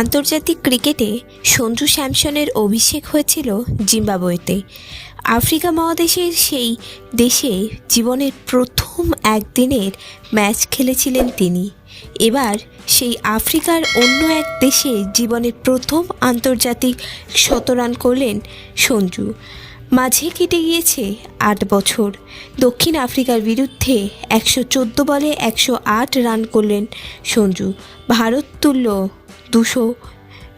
আন্তর্জাতিক ক্রিকেটে সঞ্জু স্যামসনের অভিষেক হয়েছিল জিম্বাবুয়েতে। আফ্রিকা মহাদেশের সেই দেশে জীবনের প্রথম একদিনের ম্যাচ খেলেছিলেন তিনি। এবার সেই আফ্রিকার অন্য এক দেশে জীবনের প্রথম আন্তর্জাতিক শতরান করলেন সঞ্জু। মাঝে কেটে গিয়েছে আট বছর। দক্ষিণ আফ্রিকার বিরুদ্ধে একশো চোদ্দ বলে একশো আট রান করলেন সঞ্জু। ভারত তুল্য দুশো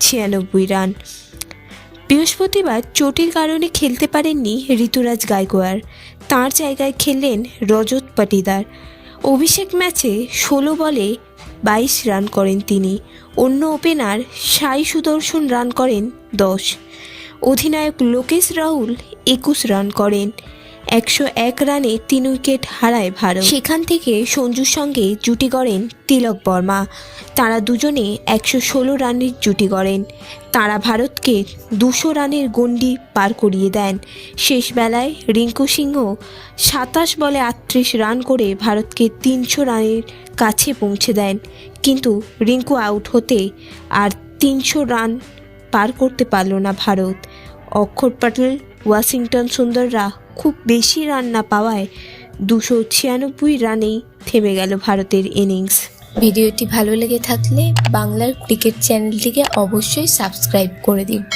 ছিয়ানব্বই রান। বৃহস্পতিবার চোটের কারণে খেলতে পারেননি ঋতুরাজ গায়কোয়াড় তার জায়গায় খেললেন রজত পাটিদার। অভিষেক ম্যাচে ষোলো বলে বাইশ রান করেন তিনি। অন্য ওপেনার সাই সুদর্শন রান করেন দশ। অধিনায়ক লোকেশ রাহুল একুশ রান করেন। একশো এক রানে তিন উইকেট হারায় ভারত। সেখান থেকে সঞ্জুর সঙ্গে জুটি গড়েন তিলক বর্মা। তারা দুজনে একশো ষোলো রানের জুটি গড়েন। তারা ভারতকে দুশো রানের গণ্ডি পার করিয়ে দেন। শেষ বেলায় রিঙ্কু সিংহ সাতাশ বলে আটত্রিশ রান করে ভারতকে তিনশো রানের কাছে পৌঁছে দেন। কিন্তু রিঙ্কু আউট হতে আর তিনশো রান পার করতে পারল না ভারত। অক্ষর পাটেল, ওয়াশিংটন সুন্দররা খুব বেশি রান না পাওয়ায় দুশো ছিয়ানব্বই রানেই থেমে গেল ভারতের ইনিংস। ভিডিওটি ভালো লেগে থাকলে বাংলার ক্রিকেট চ্যানেলটিকে অবশ্যই সাবস্ক্রাইব করে দিন